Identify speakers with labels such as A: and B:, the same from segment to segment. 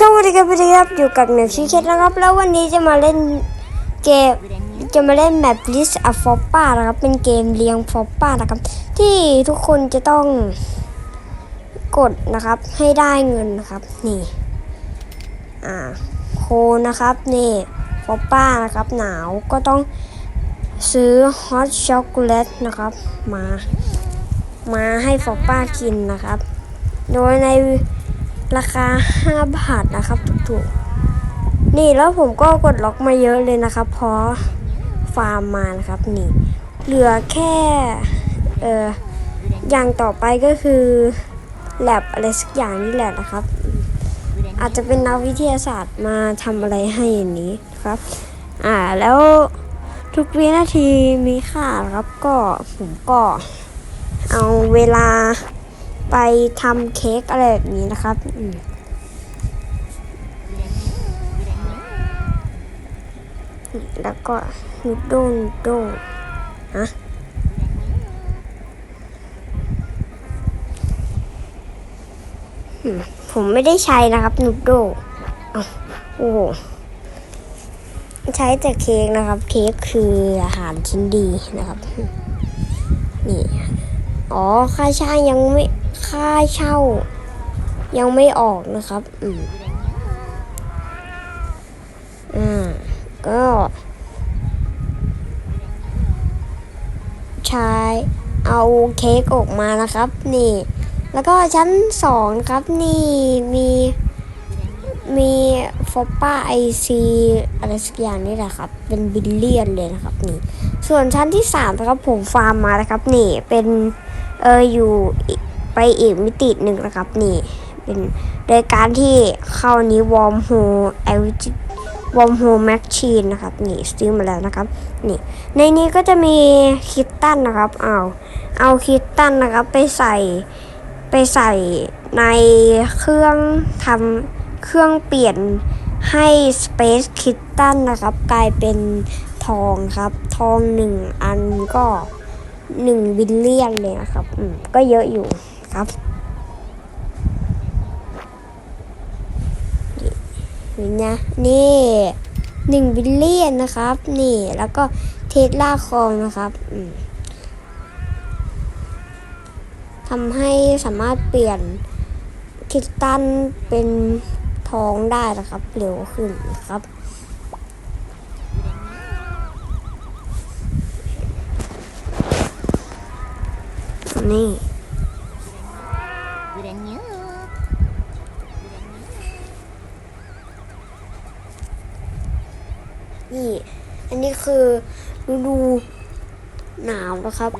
A: สวัสดีครับสวัสดีครับอยู่กับหนูชิเคทนะครับ แล้ววันนี้จะมาเล่นเกมจะมาเล่นแมป List of f o p a นะครับเป็นเกมเรียง f o p a นะครับ ที่ทุกคนจะต้องกดนะครับ ให้ได้เงินนะครับ นี่ อ่าโคนะครับนี่ f o p a นะครับ หนาวก็ต้องซื้อฮอตช็อกโกแลตนะครับ มา มาให้ฟอป้ากินนะครับ โดยใน ราคา 5 บาทนะครับถูกๆ นี่แล้วผมก็กดล็อกมาเยอะเลยนะครับเพราะฟาร์มมานะครับนี่ เหลือแค่เอออย่างต่อไปก็คือแลบอะไรสักอย่างนี่แหละนะครับ อาจจะเป็นนักวิทยาศาสตร์มาทำอะไรให้อย่างนี้ครับ อ่าแล้วทุกวินาทีมีค่าครับก็ผมก็เอาเวลา ไปทำเค้กอะไรแบบนี้นะครับแล้วก็นูดโดนูดโดฮะผมไม่ได้ใช้นะครับนูดโดโอ้โหใช้แต่เค้กนะครับ เค้กคืออาหารชิ้นดีนะครับ นี่ อ๋อ ค่าช่ายังไม่ ค่าเช่า ยังไม่ออกนะครับ อืมอ่าก็ ใช้เอาเค้กออกมานะครับ นี่ แล้วก็ชั้นสองครับนี่มีมีฟอปป้าไอซีอะไรสักอย่างนี่แหละครับ เป็นบิลเลียนเลยนะครับนี่ ส่วนชั้นที่สามนะครับผมฟาร์มมานะครับนี่เป็นเอออยู่ ไปอีกมิติหนึ่งนะครับนี่ เป็นโดยการที่เข้านี้วอร์มโฮเอลวอร์มโฮแมชชีนนะครับนี่ซื้อมาแล้วนะครับนี่ในนี้ก็จะมีคิตตันนะครับเอาเอาคิตตันนะครับไปใส่ไปใส่ในเครื่องทำเครื่องเปลี่ยนให้ Space Kitten นะครับ กลายเป็นทองครับ ทองหนึ่งอันก็หนึ่งบิลเลียนเลยนะครับ อืม ก็เยอะอยู่ ครับ นี่นะนี่หนึ่งบิลเลียนนะครับ นี่แล้วก็เทสลาคองนะครับทำให้สามารถเปลี่ยนคิตตันเป็นทองได้นะครับ เร็วขึ้นนะครับนี่ อันนี้คือฤดูหนาวนะครับ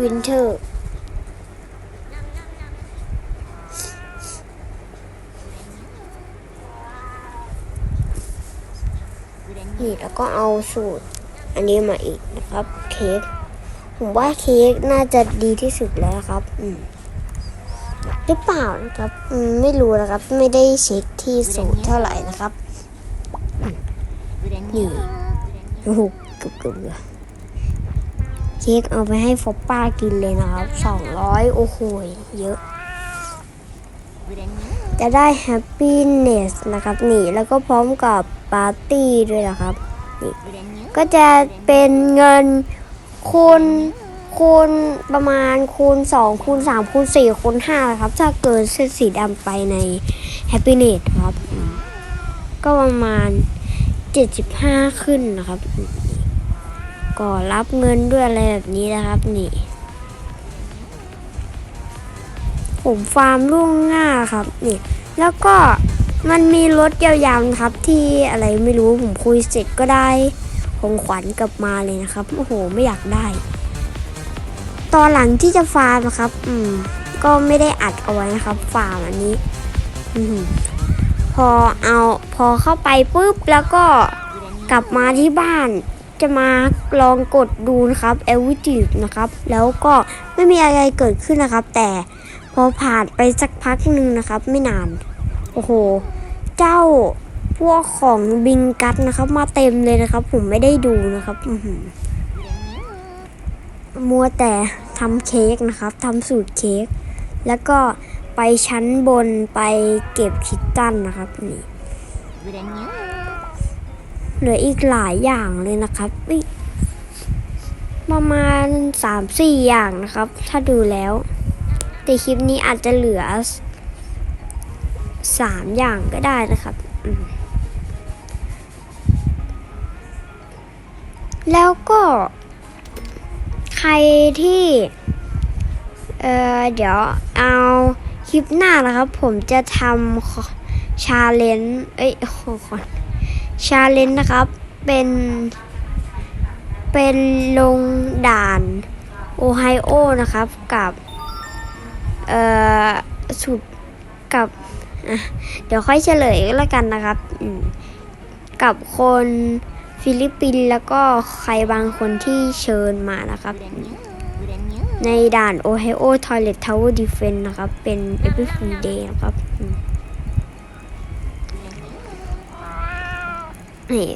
A: วินเทอร์นี่แล้วก็เอาสูตร อันนี้มาอีกนะครับ เค้กผมว่าเค้กน่าจะดีที่สุดแล้วครับ อืมหรือเปล่านะครับอืมไม่รู้นะครับ ไม่ได้เช็คที่สูตรเท่าไหร่นะครับนี่ โอ้โหเกือบเกือบเค้กเอาไปให้ฟอปป้ากินเลยนะครับสองร้อยโอ้โหเยอะ จะได้ happiness นะครับ นี่แล้วก็พร้อมกับปาร์ตี้ด้วยนะครับนี่ก็จะเป็นเงินคูณคูณประมาณคูณ2คูณ3คูณ4คูณ5นะครับ ถ้าเกินเส้นสีดำไปใน happiness ครับ ก็ประมาณ 75 ขึ้นนะครับ ก็รับเงินด้วยอะไรแบบนี้นะครับนี่ ผมฟาร์มล่วงหน้าครับนี่ แล้วก็มันมีรถยาวๆนะครับที่อะไรไม่รู้ผมคุยเสร็จก็ได้ของขวัญกลับมาเลยนะครับโอ้โหไม่อยากได้ ตอนหลังที่จะฟาร์มนะครับ อืม ก็ไม่ได้อัดเอาไว้นะครับ ฟาร์มอันนี้ อืม อเอาพอเข้าไปปุ๊บแล้วก็กลับมาที่บ้าน จะมาลองกดดูนะครับ e v i t i v e นะครับ แล้วก็ไม่มีอะไรเกิดขึ้นนะครับ แต่พอผ่านไปสักพักหนึ่งนะครับ ไม่นาน โอ้โห เจ้าพวกของบิงกัตนะครับ มาเต็มเลยนะครับ ผมไม่ได้ดูนะครับมัวแต่ทำเค้กนะครับทำสูตรเค้กแล้วก็ ไปชั้นบนไปเก็บคิตตันนะครับนี่เหลืออีกหลายอย่างเลยนะครับประมาณสามสี่อย่างนะครับ ถ้าดูแล้ว แต่คลิปนี้อาจจะเหลือสามอย่างก็ได้นะครับ แล้วก็ใครที่ เออเดี๋ยวเอา คลิปหน้านะครับ ผมจะทำชาเลนจ์เอ้ยขอก่อนชาเลนจ์นะครับ เป็น เป็นลงด่านโอไฮโอนะครับ กับ เอ่อสุดกับเดี๋ยวค่อยเฉลยแล้วกันนะครับ กับคนฟิลิปปินส์แล้วก็ใครบางคนที่เชิญมานะครับ ในด่าน Ohio Toilet Tower Defense นะครับ เป็น Every Free Day นะครับอืมนี่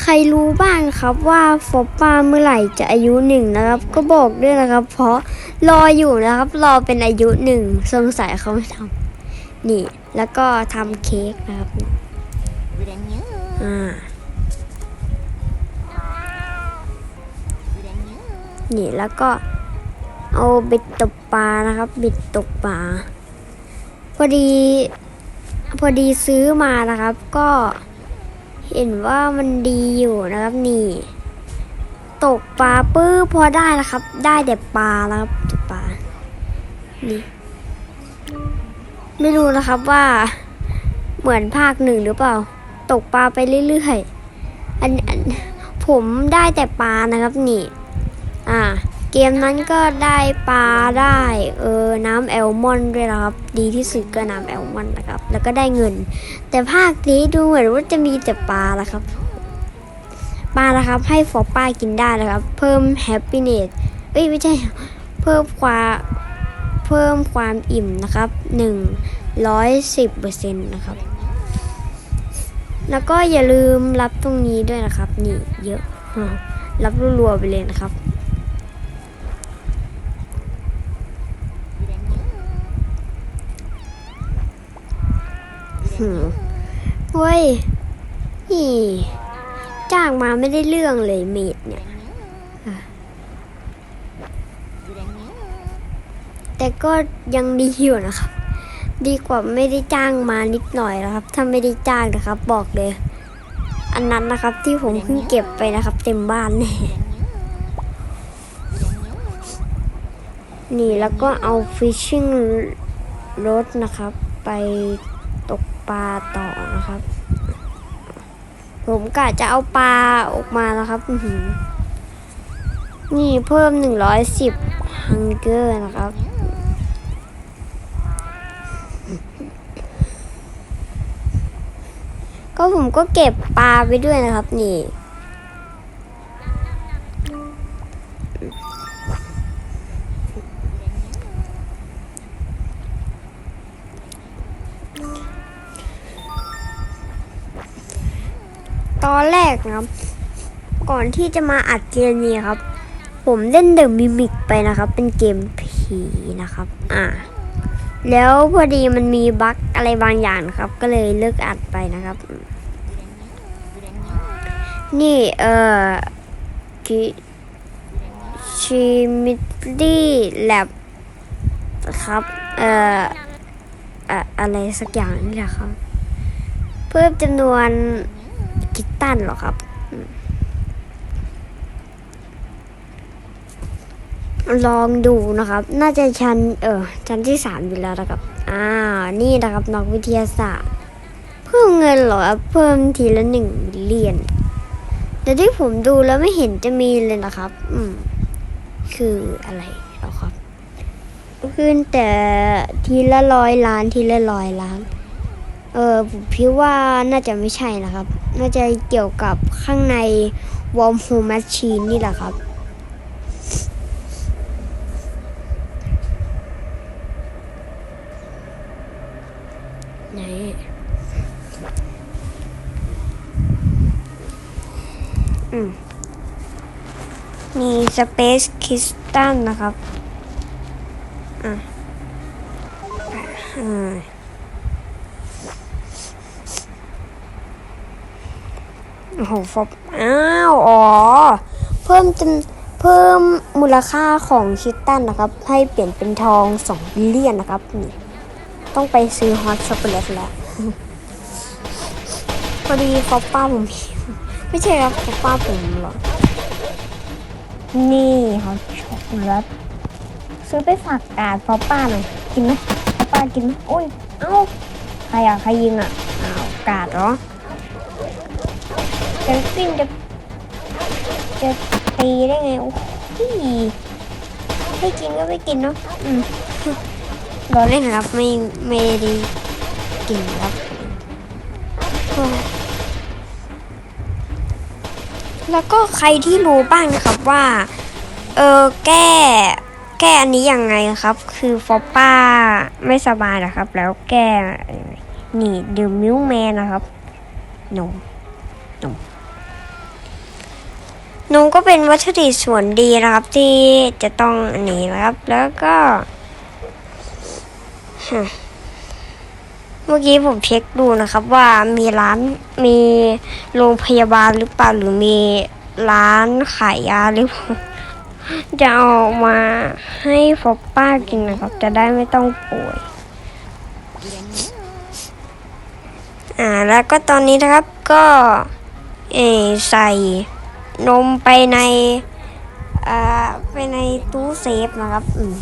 A: ใครรู้บ้างครับว่าฟอปป้าเมื่อไหร่จะอายุหนึ่งนะครับ ก็บอกด้วยนะครับ เพราะรออยู่นะครับ รอเป็นอายุหนึ่งสงสัยเขาไม่ทำนี่ แล้วก็ทำเค้กนะครับอ่านี่แล้วก็ เอาเบ็ดตกปลานะครับเบ็ดตกปลาพอดีพอดีซื้อมานะครับ ก็เห็นว่ามันดีอยู่นะครับนี่ ตกปลาปื้อพอได้นะครับ ได้แต่ปลานะครับตกปลานี่ไม่รู้นะครับว่าเหมือนภาคหนึ่งหรือเปล่า ตกปลาไปเรื่อยๆอันอันผมได้แต่ปลานะครับนี่ อ่า เกมนั้นก็ได้ปลาได้เออน้ำแอลมอนด้วยนะครับ ดีที่สุดก็น้ำแอลมอนนะครับ แล้วก็ได้เงิน แต่ภาคนี้ดูเหมือนว่าจะมีแต่ปลาละครับปลานะครับให้ฟอป้ากินได้นะครับ เพิ่มแฮปปี้เนสเอ้ยไม่ใช่เพิ่มความเพิ่มความอิ่มนะครับหนึ่งร้อยสิบเปอร์เซ็นต์นะครับ แล้วก็อย่าลืมรับตรงนี้ด้วยนะครับ นี่เยอะรับรัวๆไปเลยนะครับ หืมเฮ้ยนี่จ้างมาไม่ได้เรื่องเลยเมดเนี่ย แต่ก็ยังดีอยู่นะครับ ดีกว่าไม่ได้จ้างมานิดหน่อยนะครับ ถ้าไม่ได้จ้างนะครับ บอกเลย อันนั้นนะครับที่ผมเพิ่งเก็บไปนะครับ เต็มบ้านแน่นี่แล้วก็เอา fishing rod นะครับ ไปตก ปลาต่อนะครับ ผมกะจะเอาปลาออกมานะครับนี่เพิ่มหนี่เพิ่ม110ฮังเกอร์นะครับ ก็ผมก็เก็บปลาไปด้วยนะครับนี่ นแรกนะครับ ก่อนที่จะมาอัดเกมนี้ครับ ผมเล่นเดอะมิมิกไปนะครับ เป็นเกมผีนะครับ อ่า แล้วพอดีมันมีบั๊กอะไรบางอย่างครับ ก็เลยเลิกอัดไปนะครับ นี่เอ่อชิมิตี้แลบครับเอ่ออะไรสักอย่างนี่แหละครับ เพิ่มจำนวน กิตตันเหรอครับลองดูนะครับ น่าจะชั้น เออ ชั้นที่สามอยู่แล้วนะครับ อ่า นี่นะครับนักวิทยาศาสตร์ เพิ่มเงินเหรอเพิ่มทีละหนึ่งเหรียญแต่ที่ผมดูแล้วไม่เห็นจะมีเลยนะครับ อืม คืออะไรเหรอครับ ขึ้นแต่ทีละร้อยล้านทีละร้อยล้าน เออผมคิดว่าน่าจะไม่ใช่นะครับ น่าจะเกี่ยวกับข้างในวอร์มโฮม c ช i นนี่แหละครับ ไหน อืม มีสเปซคริสตัลนะครับ อะอ่า โอ้โหฟอบอ้าวอ๋อ เพิ่มจำเพิ่มมูลค่าของคิตตันนะครับ ให้เปลี่ยนเป็นทอง2บิลเลียนนะครับนี่ต้องไปซื้อฮอตช็อกโกแลตแล้วพอดีฟอปป้าผมไม่ใช่ครับฟอปป้าผมหรอกนี่ฮอตช็อกโกแลตซื้อไปฝากกาดฟอปป้าหน่อยกินไหมฟอปป้ากินไหมโอ้ยเอ้าใครอะใครยิงอะอ้าวกาดเหรอ จะปิ้นจะจะตีได้ไงโอ้ยไม่กินก็ไม่กินเนาะอืมรอเล่นครับไม่ไม่ได้กินครับแล้วก็ใครที่รู้บ้างนะครับว่า เออแก้แก้อันนี้ยังไงครับ คือฟอปป้าไม่สบายนะครับ แล้วแก้นี่ดื่มมิลแมนนะครับนมนม นมก็เป็นวัตถุดิบส่วนดีนะครับ ที่จะต้องอันนี้นะครับ แล้วก็เมื่อกี้ผมเช็คดูนะครับ ว่ามีร้านมีโรงพยาบาลหรือเปล่าหรือมีร้านขายยาหรือเปล่าจะเอามาให้ฟอปป้ากินนะครับ จะได้ไม่ต้องป่วยอ่าแล้วก็ตอนนี้นะครับก็เออใส่ นมไปในอ่าไปในตู้เซฟนะครับอืม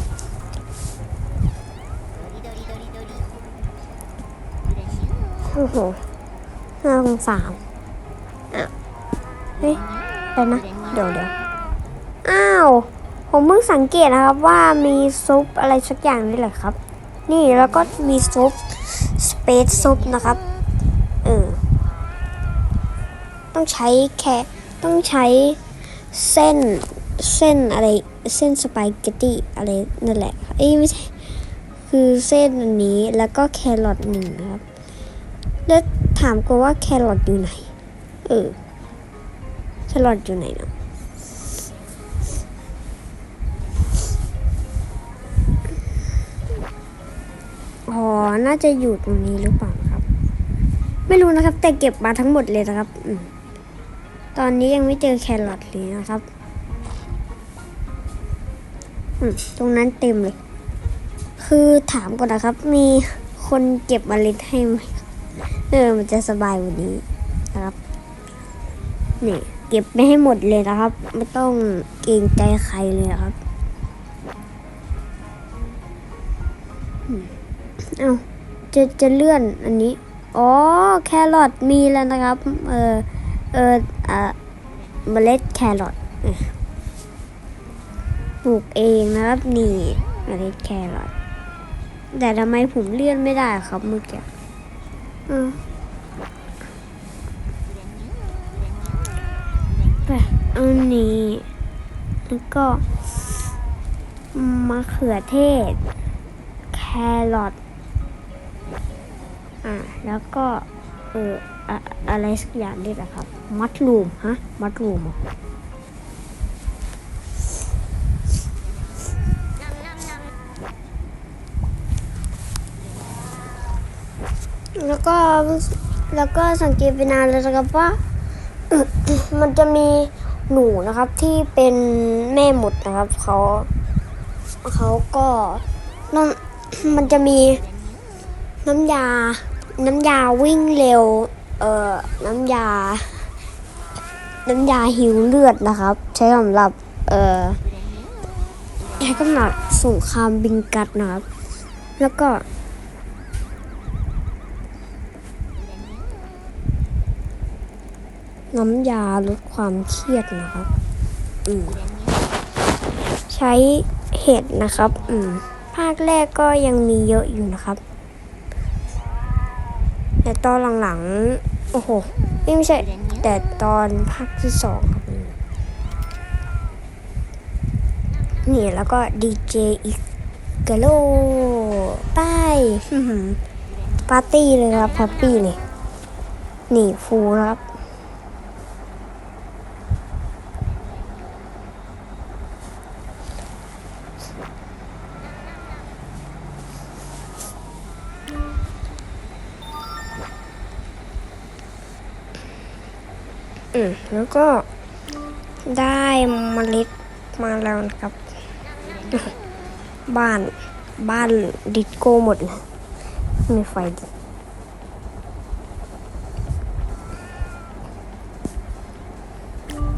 A: โอ้โหน่าสงสารอะเฮ้ยเดี๋ยวนะ เดี๋ยวเดี๋ยวอ้าว ผมเพิ่งสังเกตนะครับว่ามีซุปอะไรสักอย่างนี่แหละครับ นี่แล้วก็มีซุปสเปซซุปนะครับ เออ ต้องใช้แค่ ต้องใช้เส้นเส้นอะไรเส้นสปาเกตตี้อะไรนั่นแหละเอ้ยไม่ใช่คือเส้นอันนี้แล้วก็แครอทหนึ่งนะครับ แล้วถามกูว่าแครอทอยู่ไหน เออแครอทอยู่ไหนเนาะอ๋อ น่าจะอยู่ตรงนี้หรือเปล่าครับ ไม่รู้นะครับ แต่เก็บมาทั้งหมดเลยนะครับอม ตอนนี้ยังไม่เจอแครอทเลยนะครับอืมตรงนั้นเต็มเลย คือถามก่อนนะครับ มีคนเก็บเมล็ดให้ไหมเออมันจะสบายว่านี้นะครับ นี่ เก็บไม่ให้หมดเลยนะครับ ไม่ต้องเกรงใจใครเลยนะครับ เอ้าจะจะเลื่อนอันนี้ อ๋อ แครอทมีแล้วนะครับ เออ เอออะเมล็ดแครอทปลูกเองนะครับนี่เมล็ดแครอทแต่ทำไมผมเลื่อนไม่ได้ครับเมื่อกี้อืมไปอันนี้แล้วก็มะเขือเทศ แครอทอ่าแล้วก็ เออ อะไรสักอย่างนี่แหละครับ มัดรูมฮะ มัดรูมแล้วก็แล้วก็สังเกตไปนานแล้วนะครับว่า มันจะมีหนูนะครับที่เป็นแม่หมดนะครับเขาเขาก็นั่นมันจะมีน้ำยา น้ำยาวิ่งเร็ว เอ่อน้ำยา น้ำยาหิวเลือดนะครับ ใช้สำหรับเอ่อใช้สำหรับสงครามบิงกัดนะครับ แล้วก็น้ำยาลดความเครียดนะครับ อืม ใช้เห็ดนะครับ อืม ภาคแรกก็ยังมีเยอะอยู่นะครับ แต่ตอนหลังๆ โอ้โหเอ้ยไม่ใช่ แต่ตอนภาคที่สองครับนี่แล้วก็ดีเจอีกกะโลป้ายปาร์ตี้เลยครับแฮปปี้นี่ นี่ฟูครับ อืมแล้วก็ได้เมล็ดมาแล้วนะครับ บ้านบ้านดิสโก้หมดเลยมีไฟดิ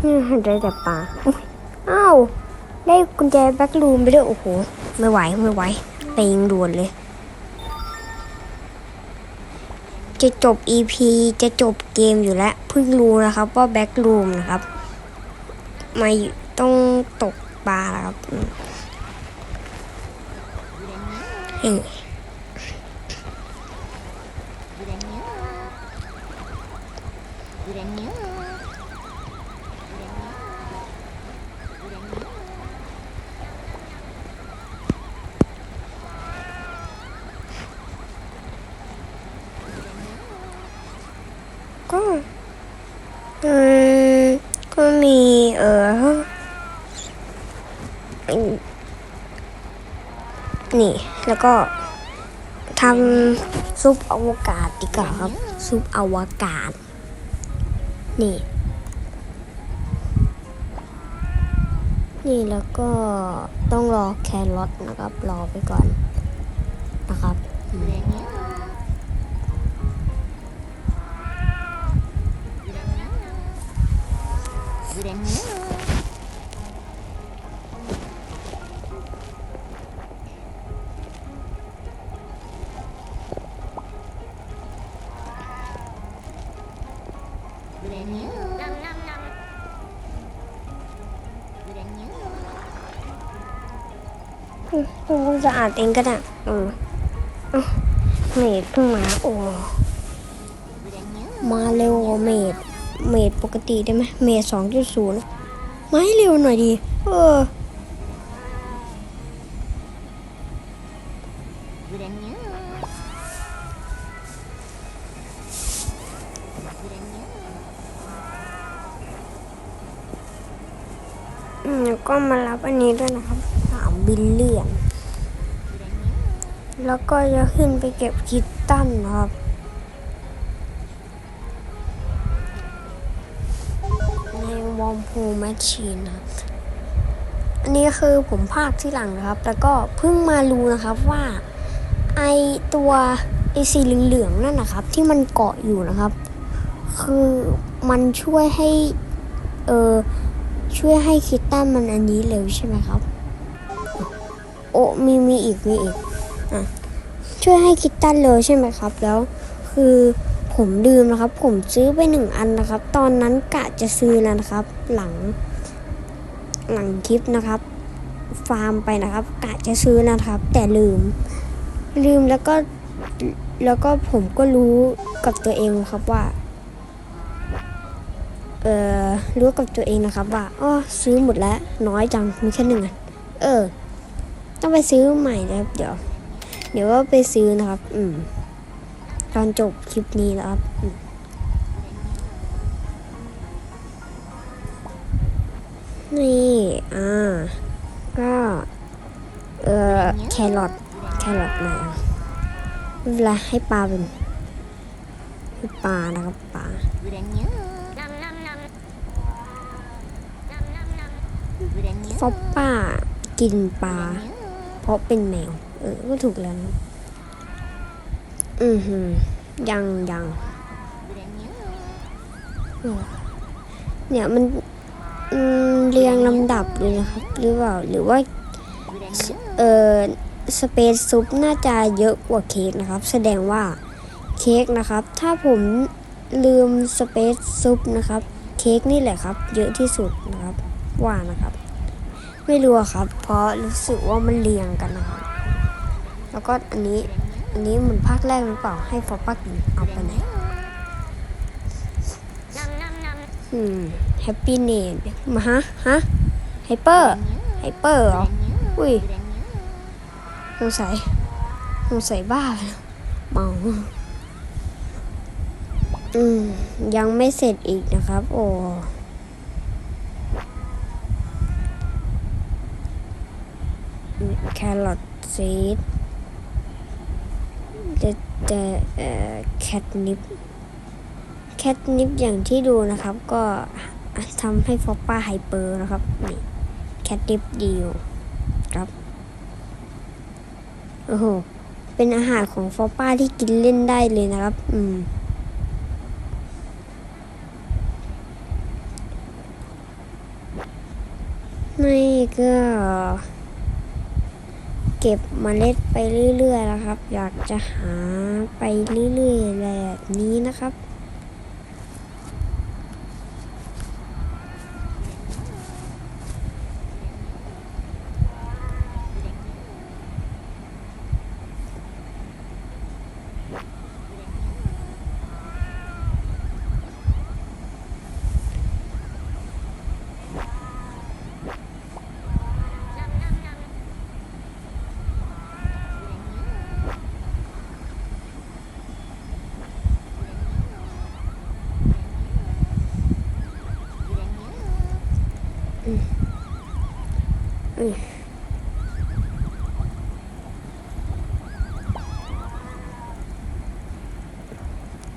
A: อืมได้แต่ปลาอ้าว ได้กุญแจแบ็กรูมไปด้วย โอ้โห ไม่ไหว ไม่ไหวเต็งด่วนเลย จะจบ EP จะจบเกมอยู่แล้วเพิ่งรู้นะครับว่าแบ็กรูมนะครับมาต้องตกปลาครับเฮ้ยก็อืมก็มีเอออืมนี่ แล้วก็ทำซุปอวกาศดีกว่าครับ ซุปอวกาศ นี่ นี่แล้วก็ต้องรอแครอทนะครับ รอไปก่อน ผมจะอานเองก็ได้เออเอ้าเมดเพิ่งมาโอ้มาเร็วเมดเมดปกติได้ไหมเมดสองจุดศูนย์มาให้เร็วหน่อยดี เอออืมแล้วก็มารับอันนี้ด้วยนะครับสามบิลเลียน แล้วก็จะขึ้นไปเก็บคิตตันนะครับ ในวอมพูแมชชีนนะครับ อันนี้คือผมภาคที่หลังนะครับ แล้วก็เพิ่งมารู้นะครับว่าไอตัวไอสีเหลืองๆนั่นนะครับ ที่มันเกาะอยู่นะครับ คือมันช่วยให้ เออช่วยให้คิตตันมันอันนี้เร็วใช่ไหมครับ โอ้มีมีอีกมีอีก ช่วยให้คิตตันเร็วใช่ไหมครับ แล้วคือผมลืมนะครับ ผมซื้อไปหนึ่งอันนะครับ ตอนนั้นกะจะซื้อแล้วนะครับ หลัง หลังคลิปนะครับ ฟาร์มไปนะครับ กะจะซื้อนะครับ แต่ลืม ลืมแล้วก็แล้วก็ผมก็รู้กับตัวเองครับว่า เอ่อรู้กับตัวเองนะครับ ว่าอ๋อซื้อหมดแล้วน้อยจังมีแค่หนึ่งอันเออ ต้องไปซื้อใหม่นะครับเดี๋ยว เดี๋ยวว่าไปซื้อนะครับ อืม ตอนจบคลิปนี้นะครับนี่ อ่า ก็ เอ่อ แครอท แครอทมาไม่เป็นไรให้ปลาเป็นให้ปลานะครับปลาฟอปป้ากินปลา เพราะเป็นแมว เออก็ถูกแล้วนะอือหือยังยังเออเนี่ยมันอืมเรียงลำดับเลยนะครับ หรือเปล่าหรือว่า เออสเปซซุปน่าจะเยอะกว่าเค้กนะครับ แสดงว่าเค้กนะครับ ถ้าผมลืมสเปซซุปนะครับ เค้กนี่แหละครับ เยอะที่สุดนะครับ ว่านะครับ ไม่รู้อะครับ เพราะรู้สึกว่ามันเรียงกันนะครับ แล้วก็อันนี้ อันนี้เหมือนภาคแรกหรือเปล่า ให้ฟอปักกินเอาไปไหนอืมแฮปปี้เนมมาฮะ ฮะ ไฮเปอร์ ไฮเปอร์เหรอ อุ้ยสงสัยสงสัยบ้าไปแล้วเมาอืม ยังไม่เสร็จอีกนะครับ โอ้แครอทซีด จะแคทนิปแคทนิปอย่างที่ดูนะครับ ก็ทำให้ฟอปป้าไฮเปอร์นะครับนี่แคทนิปดีอยู่ครับ โอ้โห เป็นอาหารของฟอปป้าที่กินเล่นได้เลยนะครับ อืมนี่ก็ เก็บเมล็ดไปเรื่อยๆนะครับ อยากจะหาไปเรื่อยๆแบบนี้นะครับ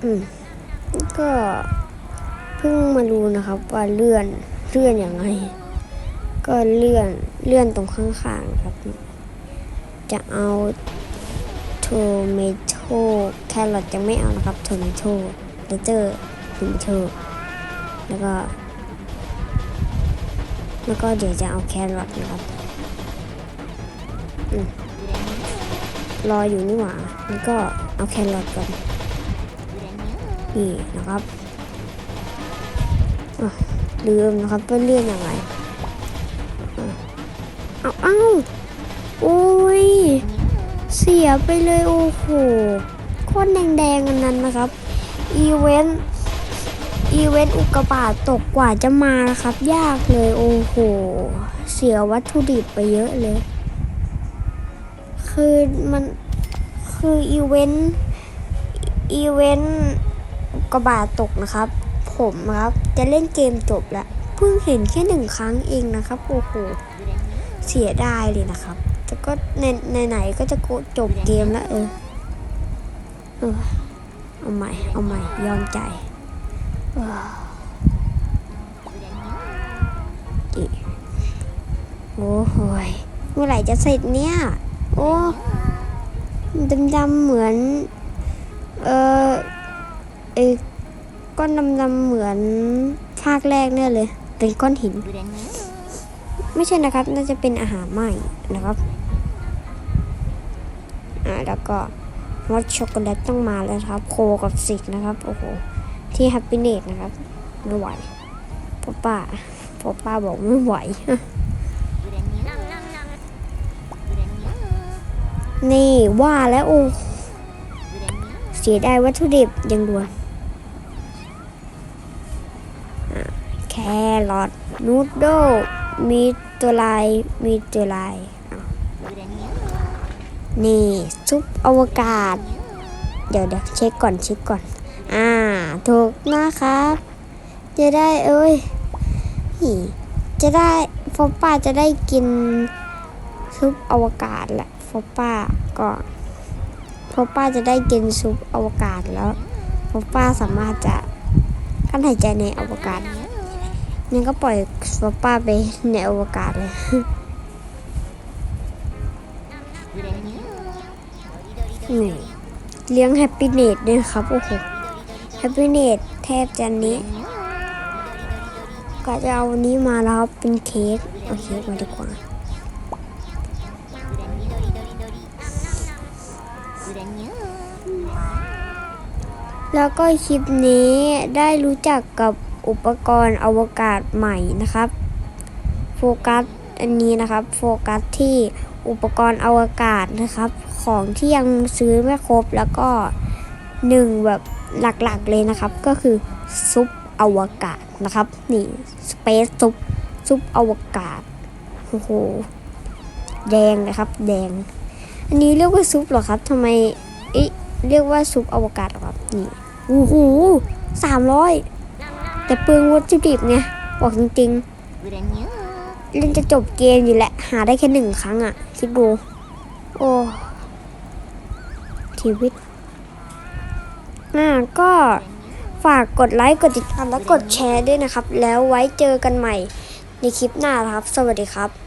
A: อืมก็เพิ่งมารู้นะครับ ว่าเลื่อนเลื่อนอย่างไรก็เลื่อนเลื่อนตรงข้างๆครับ จะเอาโทเมโตแครอทจะไม่เอานะครับโทเมโตเลเตอร์โทเมโตแล้วก็ แล้วก็เดี๋ยวจะเอาแครอทนะครับอืมรออยู่นี่หว่าแล้วก็เอาแครอทก่อน นี่นะครับลืมนะครับว่าเลื่อนยังไงเอาเอ้าโอ้ย เสียไปเลยโอ้โหโคตรแดงๆอันนั้นนะครับ อีเวนต์อีเวนต์อุกกาบาตตกกว่าจะมาะครับ ยากเลยโอ้โห เสียวัตถุดิบไปเยอะเลย คือมันคืออีเวนต์อีเวนต์ กกาบาตตกนะครับ ผมครับจะเล่นเกมจบแล้วเพิ่งเห็นแค่หนึ่งครั้งเองนะครับโอ้โหเสียดายเลยนะครับแต่ก็ในไหนก็จะกจบเกมแล้วเออเออเอาใหม่เอาใหม่ยอมใจโอ้โหเมื่อไหร่จะเสร็จเนี่ย โอ้ดำๆเหมือน เออ ไอ้ก้อนดำๆเหมือนภาคแรกเนี่ยเลย เป็นก้อนหิน ไม่ใช่นะครับ น่าจะเป็นอาหารใหม่นะครับอ่าแล้วก็ฮอตช็อกโกแลตต้องมาแล้วครับ โคกับซิกนะครับโอ้โหที่แฮปปี้เนตนะครับไม่ไหวพ่อป้าพ่อป้าบอกไม่ไหวนี่ว่าแล้วโอ้เสียดายวัตถุดิบยังด่วน รอทนูดโดมีตัวลายมีตัวลายนี่ซุปอวกาศ เดี๋ยวเดี๋ยวเช็คก่อนเช็คก่อน อ่า ถูกนะครับ จะได้เอ้ยนี่จะได้ฟอปป้าจะได้กินซุปอวกาศแหละฟอปป้าก็ฟอปป้าจะได้กินซุปอวกาศแล้วฟอปป้าสามารถจะกั้นหายใจในอวกาศ นี่ก็ปล่อยฟอปป้าไปในอวกาศเลยนี่เลี้ยงแฮปปี้เนตด้วยครับโอ้โหแฮปปี้เนตแทบจะนี้ ก็จะเอาวันนี้มาแล้วเป็นเค้กเอาเค้กมาดีกว่าแล้วก็คลิปนี้ได้รู้จักกับ อุปกรณ์อวกาศใหม่นะครับ โฟกัสอันนี้นะครับ โฟกัสที่อุปกรณ์อวกาศนะครับ ของที่ยังซื้อไม่ครบแล้วก็หนึ่งแบบหลักๆเลยนะครับ ก็คือซุปอวกาศนะครับ นี่สเปซซุปซุปอวกาศโอ้โหแดงนะครับ แดง อันนี้เรียกว่าซุปหรอครับทำไมเอ๊ะเรียกว่าซุปอวกาศหรอครับนี่โอ้โหสามร้อย แต่เปลืองวัตถุดิบไงบอกจริงๆ เล่นจะจบเกมอยู่แหละ หาได้แค่หนึ่งครั้งอะ่ะ คิดดู โอ้ชีวิตอ่าก็ฝากกดไลค์กดติดตามและกดแชร์ด้วยนะครับ แล้วไว้เจอกันใหม่ในคลิปหน้าครับ สวัสดีครับ